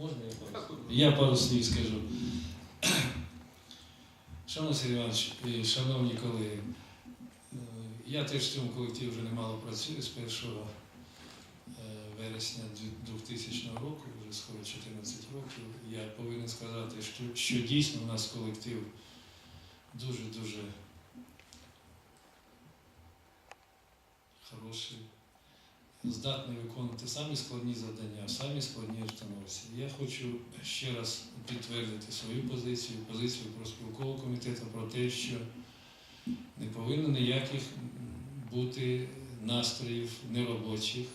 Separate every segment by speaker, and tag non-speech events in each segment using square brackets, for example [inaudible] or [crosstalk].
Speaker 1: Можна я пару? Я пару слів скажу. [clears throat] Шановний Сергій Іванович, і шановні колеги, е, я теж в цьому колективі вже немало працюю з 1 е, вересня 2000 року, вже скоро 14 років. Я повинен сказати, що, що дійсно у нас колектив дуже-дуже хороший, здатний виконувати самі складні завдання, самі складні обстановці. Я хочу ще раз підтвердити свою позицію, позицію профспілкового комітету про те, що не повинно ніяких бути настроїв неробочих,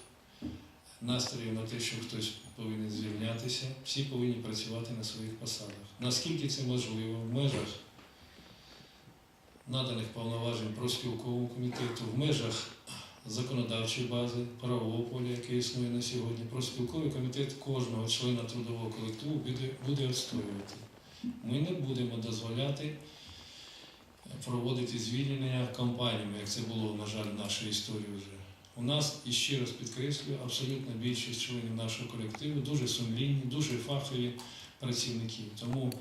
Speaker 1: настроїв на те, що хтось повинен звільнятися. Всі повинні працювати на своїх посадах. Наскільки це можливо в межах наданих повноважень профспілковому комітету, в межах законодавчої бази, правового поля, яке існує на сьогодні, профспілковий комітет кожного члена трудового колективу буде, відстоювати. Ми не будемо дозволяти проводити звільнення компаніями, як це було, на жаль, в нашій історії вже. У нас, і ще раз підкреслюю, абсолютна більшість членів нашого колективу дуже сумлінні, дуже фахові працівники. Тому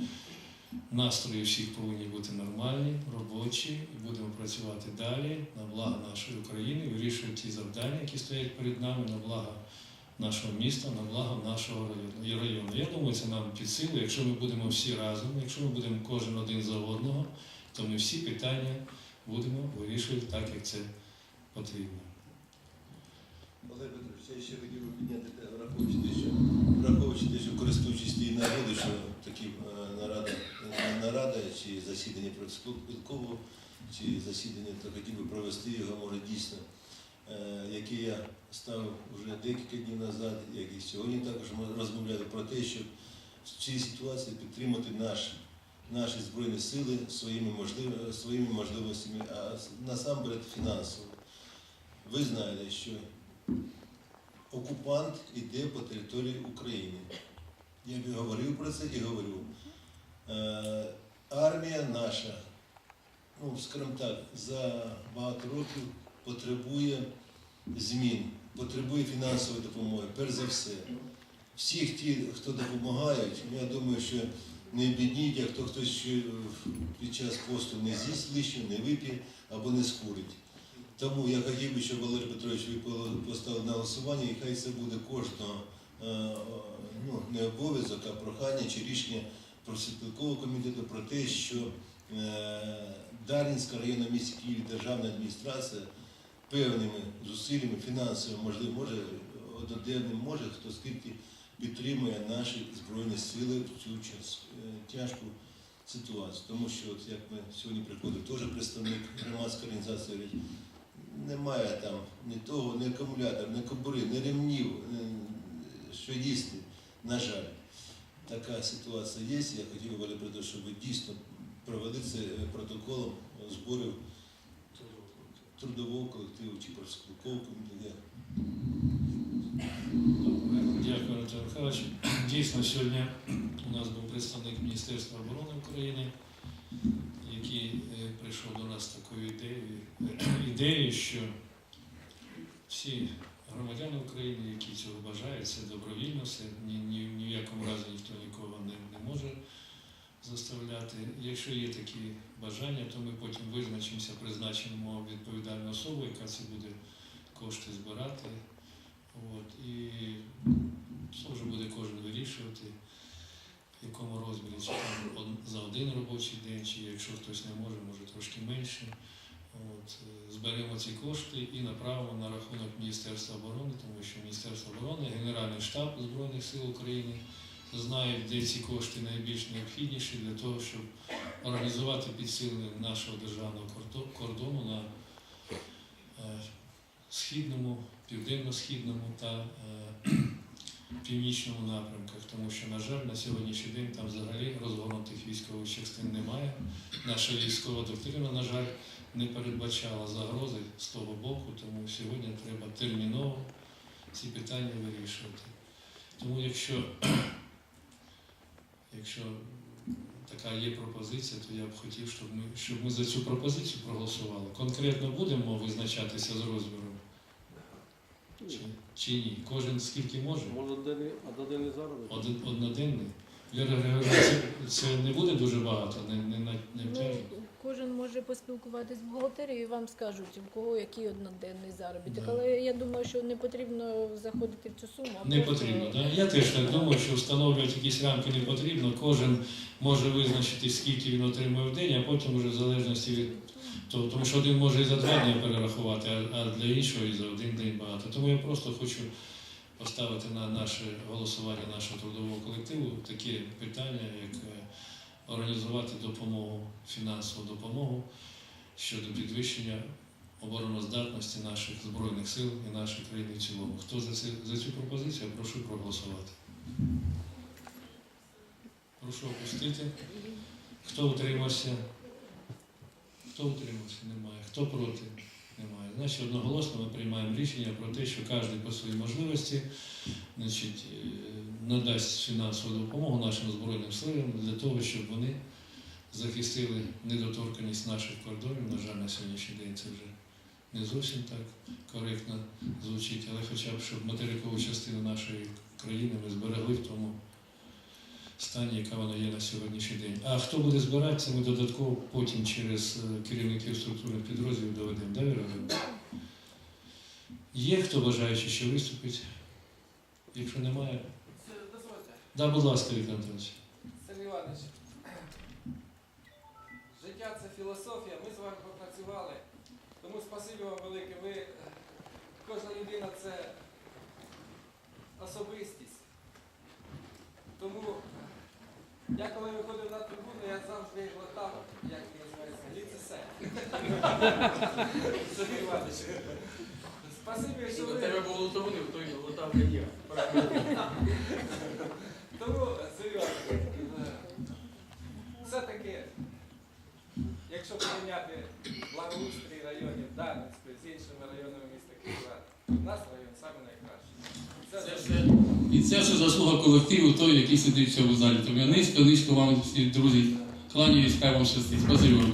Speaker 1: настрої всіх повинні бути нормальні, робочі, і будемо працювати далі на благо нашої України, вирішувати ті завдання, які стоять перед нами, на благо нашого міста, на благо нашого району- Я думаю, це нам під силу. Якщо ми будемо всі разом, якщо ми будемо кожен один за одного, то ми всі питання будемо вирішувати так, як це потрібно.
Speaker 2: Олег Петрович, я ще хотів підняти, враховуючи що, враховуючи користуючись тією нагодою, що такі е, нарада, е, чи засідання профспілкового, чи засідання, то хотів би провести його, може дійсно, е, яке я ставив вже декілька днів назад, як і сьогодні також ми розмовляли про те, щоб в цій ситуації підтримати наш, наші Збройні сили своїми, можливо, своїми можливостями, а насамперед фінансово. Ви знаєте, що окупант іде по території України. Я б говорив про це і говорю. Е, армія наша, ну, скажімо так, за багато років потребує змін, потребує фінансової допомоги, перш за все. Всіх ті, хто допомагають, ну, я думаю, що не бідніть, як хто хтось під час посту не з'їсть лишню, не вип'є або не скурить. Тому я хотів би, щоб Валерій Петрович ви поставили на голосування, і хай це буде кожного е, ну, не обов'язок, а прохання чи рішення профспілкового комітету про те, що е, Дар'їнська районна місті Києві державна адміністрація певними зусиллями фінансово, можливо, може одноденним може, хто скільки підтримує наші Збройні сили в цю е, тяжку ситуацію. Тому що, от як ми сьогодні приходив, теж представник громадської організації немає там ні того, ні акумулятора, ні кобури, ні ремнів, що їсти, на жаль. Така ситуація є. Я хотів би Валерій Петрович, щоб дійсно провели це протоколом зборів трудового колективу чи профспілкового комітету.
Speaker 1: Дякую, Анатолій Михайлович. Дійсно, сьогодні у нас був представник Міністерства оборони України, який е, прийшов до нас такою ідеєю, ідеєю, що всі громадяни України, які цього бажають, це добровільно, все ні, ні, ні в якому разі ніхто нікого не, не може заставляти. Якщо є такі бажання, то ми потім визначимося, призначимо відповідальну особу, яка це буде кошти збирати. От, і це вже буде кожен вирішувати, в якому розмірі, чи там за один робочий день, чи якщо хтось не може, може трошки менше. От, е, зберемо ці кошти і направимо на рахунок Міністерства оборони, тому що Міністерство оборони, Генеральний штаб Збройних сил України знають, де ці кошти найбільш необхідніші для того, щоб організувати підсилення нашого державного кордону на е, східному, південно-східному та е, північному напрямках, тому що, на жаль, на сьогоднішній день там взагалі розгорнутих військових частин немає. Наша військова доктрина, на жаль, не передбачала загрози з того боку, тому сьогодні треба терміново ці питання вирішувати. Тому якщо, [clears throat] якщо така є пропозиція, то я б хотів, щоб ми, щоб ми за цю пропозицію проголосували. Конкретно будемо визначатися з розміром? Чи, чи ні? Кожен скільки може?
Speaker 3: Може, денний, одноденний заробіток?
Speaker 1: Один, одноденний. Віра Григорівна, це, це не буде дуже багато, не, не, не, не
Speaker 4: Ну, кожен може поспілкуватись з бухгалтерією і вам скажуть, у кого який одноденний заробіток.
Speaker 1: Да.
Speaker 4: Але я думаю, що не потрібно заходити в цю суму. а
Speaker 1: Не
Speaker 4: просто-
Speaker 1: потрібно. Да? Я теж так думаю, що встановлювати якісь рамки не потрібно. Кожен може визначити, скільки він отримує в день, а потім вже в залежності від тому що один може і за два дні перерахувати, а, для іншого і за один день багато. Тому я просто хочу поставити на наше голосування нашого трудового колективу таке питання, як е, організувати допомогу, фінансову допомогу щодо підвищення обороноздатності наших збройних сил і нашої країни в цілому. Хто за, це, за цю пропозицію, я прошу проголосувати. Прошу опустити. Хто утримався? Хто утримався? Немає. Хто проти? Немає. Значить, одноголосно ми приймаємо рішення про те, що кожен по своїй можливості значить, е, надасть фінансову допомогу нашим Збройним силам для того, щоб вони захистили недоторканість наших кордонів. На жаль, на сьогоднішній день це вже не зовсім так коректно звучить, але хоча б щоб материкову частину нашої країни ми зберегли в тому стані, яка вона є на сьогоднішній день. А хто буде збиратися, ми додатково потім через е, керівників структурних підрозділів доведемо. Да, Віра Є хто бажаючий ще виступить? Якщо немає,
Speaker 5: Дозвольте,
Speaker 1: да, будь ласка, Віктор Анатолійович.
Speaker 5: Сергій Іванович. Життя це філософія, ми з вами попрацювали. Тому спасибі вам велике. Ви, е, кожна людина це особистість. Тому я коли виходив на трибуну, я завжди глотав, як він називається, ліцесе. [laughs] Сергій Іванович. Спасибі, що ви.
Speaker 6: Тебе було тронив, той летав коньяк.
Speaker 5: Тому, серйозно, все-таки, якщо порівняти благоустрій районів Дарницької з іншими районами міста Києва, наш район саме найкращий. Це,
Speaker 6: Це
Speaker 5: завжди.
Speaker 6: все, і це все заслуга колективу, той, який сидить в цьому залі. Тому я низько, низько вам всі друзі кланяюсь, хай вам щастить. Спасибі вам.